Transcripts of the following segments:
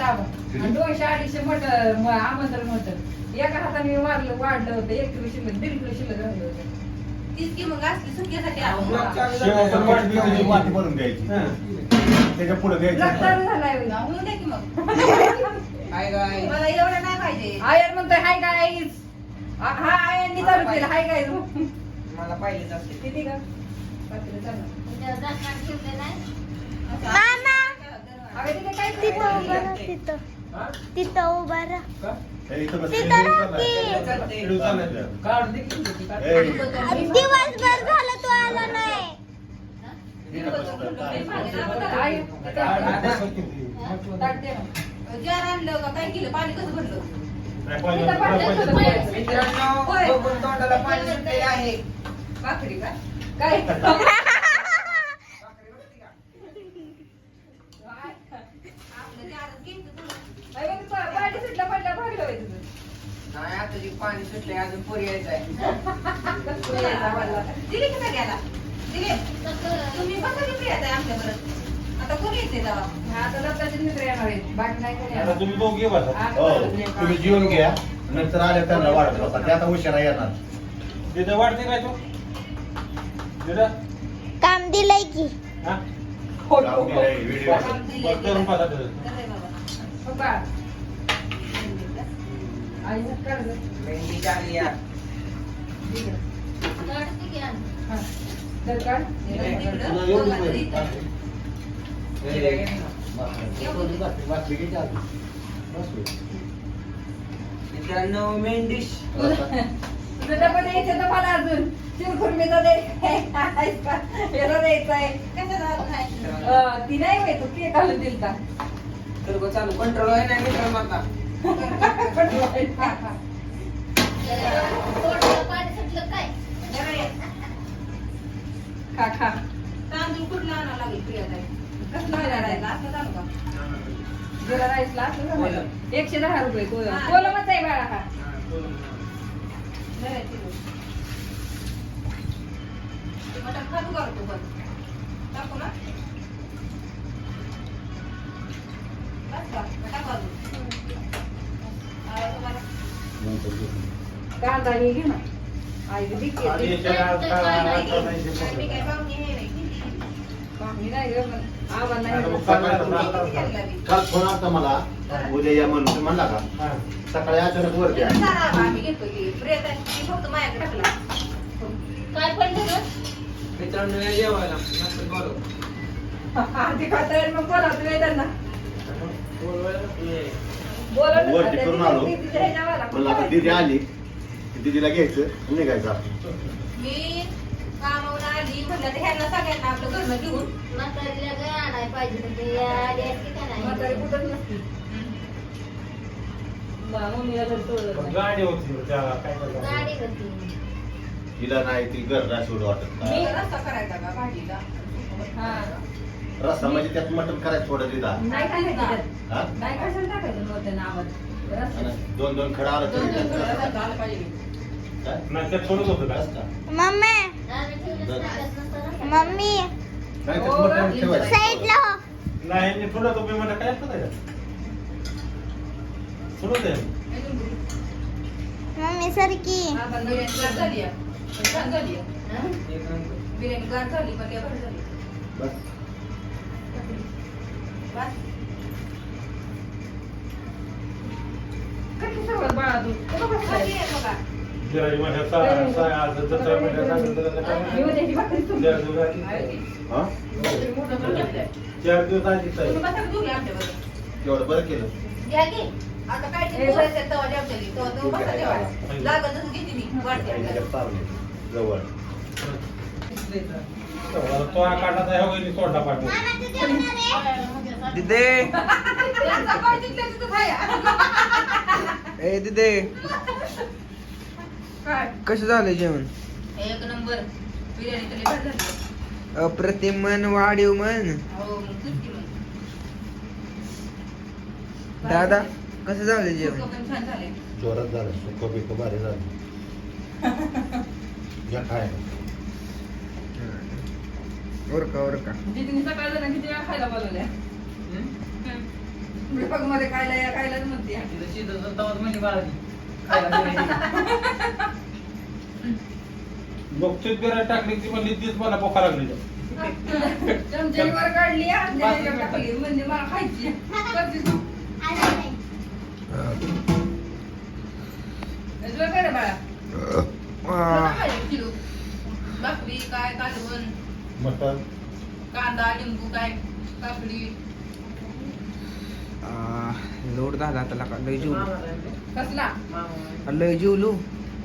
आणि दोनशे अडीचशे मटन आमंत्रण होतं एका हाताने वाढलं वाढलं होतं. एक किलो शिल्लक दीड किलो शिल्लक राहिलं होतं. तीच की मग असली. वाट भरून द्यायची हा. त्याच्या पुढे द्यायचं झालाय द्या की मग. काय काय मला एवढं नाही पाहिजे. आयर म्हणतोय हाय गाईज हा आयांनी चालू केलं हाय गाईज मला किती का चालू. तिथे उभा राहा तिथं? तिथं उभा राहा. तिथं राहा की. दिवसभर झालं तू आला नाही. काय? केलं पाणी कसं भरलं. मित्रांनो. बघून तोंडाला पाणी सुटलेले आहे. भाकरी का काय आपलं जारच घ्यायचं थोडं. आई बघ, पा- पाणी सुटलं पडलं भागलं होय तुझं. नाही आता जे पाणी सुटले अजून पोरी यायचं आहे. यायचा. दिले की सगळ्याला? दिले? तुम्ही बसा की प्रियात आहे आमच्याकडं आता कोणी येते जावा आता दत्ताचे मित्र येणार आहेत. बाकी नाही कोणी आता येणार. तुम्ही दोघे बसा हा, हो तुम्ही जेवून घ्या नंतर आले त्यांना वाढत बसा. ते आता उशिरा येणार. तिथं वाढते काय तो? तिथं काम दिलंय की. हा? जाऊ दे करून पाहता तिथं. कसं आहे बाबा दिले की नाही? मित्रांनो मेन डिश डबा द्यायचं मला अजून. का? याला द्यायचं आहे नाही ती नाही माहीत केक घालून दिलता. तर चालू. कंट्रोल आहे ना मित्रांनो आता खा खा तांदूळ कुठला आणावं लागेल प्रियाताई कसं लागायला असं झालं का जिरा राईसला असं झालं. कोलम. एकशे दहा रुपये कोलम हा. कोलमच आहे बाळा हा नाही, ते बघ. ते मटण खातो का रे तू पण? टाकू ना? टाकू? कांदा हे घे ना. आई आत- आत- आत- आत-. किती? पाहुणी नाही गं, पण आवा नाही आता आता- केलं फोन आलता मला. उद्या या म्हणून. म्हणला का. सकाळी अचानक वरती आली. काय पडलं मित्रांनो या जेवायला. नंतर बोलू. आधी खाता मग बोलावं तुला त्यांना ये. वरती करून आलो. म्हणलं आता दिदी आली की दिदीला घ्यायचं आणि निघायचं आपण. मी कामावून आली म्हणलं तर ह्यांना सगळ्यांना आपलं घरनं घेऊन म्हातारी कुठंच नसती. मा- मम्मीला तर सोडलं पण नाही. गाडी होती काय? तिला नाही ती घर सोड वाटत मी- नाही. रस्ता करायचा का भाजीला हा. रस्सा म्हणजे त्यात मटण करायचं थोडं दिला नाही. हा नाही कशाला टाकायचं? रस्सा. दोन दोन खडा आलं तरी दोन त्यात थोडं रस्सा. आलं पाहिजे काय? नाही त्यात थोडंच होतं का रस्सा. मम्मी मम्मी नाही हो, त्यात मटण ठेवायचं साईडला हो नाही नाही, थोडं तुम्ही म्हणा काय असतं त्याच्यात थोडंच आहे मम्मी सारखी आपण बिर्याणी गार झाली आहे. छान झाली आहे. बिर्याणी गार झाली पण लय झाली बस. चार दिवस आधी- आहे तेवढं बरं केलं आता काय लागत जवळ तो काढाचा आहे वगैरे सोडला पाठवून दिदे. ए दिदे. काय? कसं झालं जेवण? एक नंबर. बिर्याणी तरी भारी झाली. अप्रतिम मन वाढीव मन हो. दादा कसं झालं जेवण? जोरात झालं सुख बिक भारी झालं. या काय ओरका ओरका दीदीने सकाळ जण किती वेळा खायला बोलवल्या. ब्लॉगमध्ये खायला या खायलाच म्हणते. या. तिथं शिजत तवाच म्हणजे बिरा टाकली ती म्हणली तीच मला पोखा लागली वर काढली आणि त्याच्यावर टाकली. म्हणजे मला खायची करते तू. तुला काय रे बाळा. किलो? भाकरी काय कालवण. मटण कांदा लिंबू काय? काकडी. लोड झाला आता लका लय जेवलो कसला? लय जेवलो.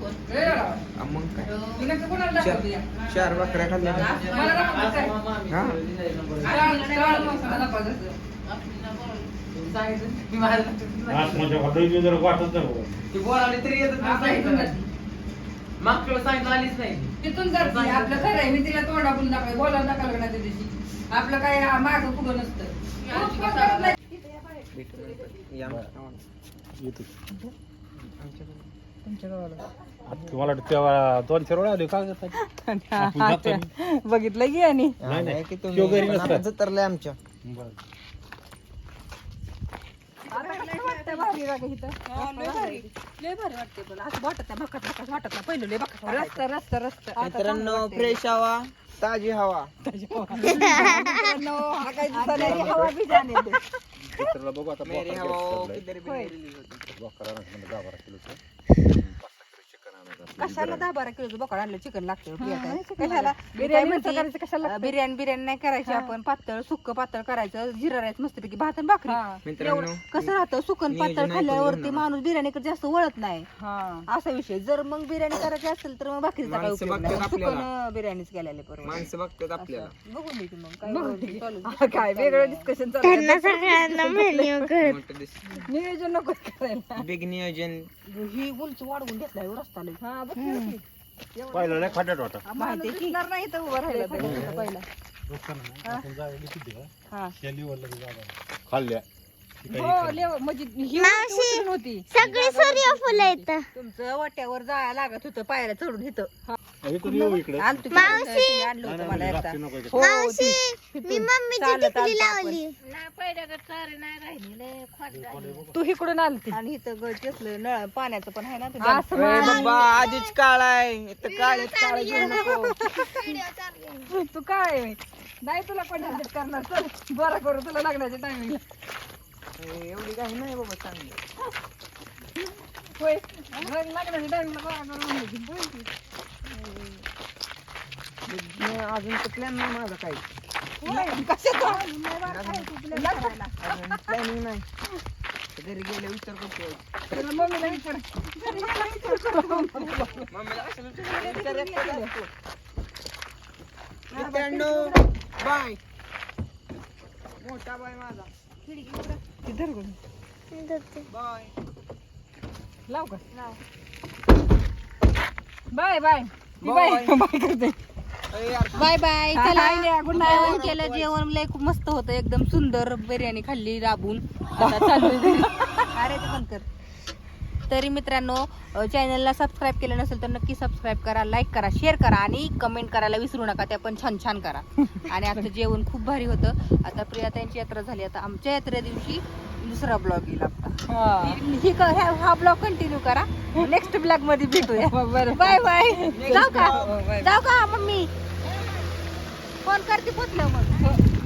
आ, मग काय? कोणाला दाखवते या? चार बकऱ्या खाल्ल्या? हा? माझ्या म्हणजे हॉटेल जर वाटत नाही बाबा. ती बोलावली तरी येतच नाही. मागच्या वेळेस सांगितलं आलीच नाही. तिथून जाते आपलं खरं आहे मी तिला तोंडा बोलून दाखवलं का नाही त्या दिवशी. आपलं काय माग पुढं नसतं. तुम्हाला वाटतं तेव्हा दोन चार वेळा आले का. बघितलं की आणि? नाही, नाही. की तुम्ही आमच्या. बरं. रस्ता रस्ता रस्ता मित्रांनो फ्रेश हवा ताजी हवा. चित्राला बघू आता मेरी हवा release होती. बोकड आणायचं म्हणलं दहा बारा किलोचं. पाच सहा किलो चिकन आणायचं. कशाला दहा बारा किलोचं बोकड आणलं? चिकन लागतं कशाला? बिर्याणी बिर्याणी नुसतं करायचं? कशाला लागतं? बिर्याणी बिर्याणी नाही करायची आपण. पातळ सुक्क पातळ करायचं. जिरा राईस मस्तपैकी. भात आणि भाकरी. हा. मित्रांनो एवढं कसं राहतं? सुकन नियोजन पातळ खाल्ल्यावरती. माणूस बिर्याणीकडे जास्त वळत नाही. हा. असा विषय. जर मग बिर्याणी करायची असेल तर मग भाकरीचा काय माणसं उपयोग नाही. बघतात सुकन आपल्याला. बिर्याणीच केलेले बरोबर माणसं बघतात आपल्याला. बघू मी ती मग काय बघू बोलते, दे. चालू दे. हा, काय वेगळं डिस्कशन मोठं दिस नियोजन नको करायला. बिग नियोजन. ही उंच वाढवून घेतला रस्ता. हा. पाहिलं नाही खाट्यात वाटा माहिती आहे की दिसणार नाही तर उभं राहिलं. तर होतं पहिला हा. खाल्ल्या. हो लेव म्हणजे ही मावशी. उतरून होती. सगळी सूर्यफुल येत. तुमचं वाट्यावर जायला लागत होतं पायऱ्या चढून इथं. इकडे येऊ इकडे. आणतो की मावशी. तुम्ही आणलं नाही, होतं मला एकदा. हो, मावशी ती- मी मम्मीची चालत टिकली आलतो आपण. लावली. तू इकडून आलती. आणि इथं गळ टेकलं नळ पाण्याचं पण आहे ना ते असं आधीच काळ आहे. इथं काळ काळ घेऊ नको. तू काय आहे? नाही तुला कोण help करणार? चल बरं करू तुला लग्नाच्या टायमिंग एवढी काही नाही बाबा चांगली होय अजून तर प्लॅन नाही माझा काही? प्लॅनिंग नाही घरी गेले विचार करतो मम्मीला विचार मम्मीला बाय मोठा बाय माझा बाय. लाव का बाय बाय. ती. बाय. बाय. करते. Bye bye. चला night. जेवण केलं जेवण. लय खूप मस्त होतं. एकदम सुंदर बिर्याणी खाल्ली राबून. आता घरी. अरे ते पण कर. तरी मित्रांनो चॅनलला सबस्क्राईब केलं नसेल तर नक्की सबस्क्राईब करा लाईक करा शेअर करा आणि कमेंट करायला विसरू नका. त्या पण छान छान करा. आणि आता जेवण खूप भारी होतं. आता प्रिया त्यांची यात्रा झाली. आता आमच्या यात्रे दिवशी दुसरा ब्लॉग येईल आपला. हा. ही हा ब्लॉग कंटिन्यू करा. नेक्स्ट ब्लॉगमध्ये भेटूया. बरं. बाय बाय जाऊ का? हो. जाऊ का मम्मी? फोन करते पोचलं मग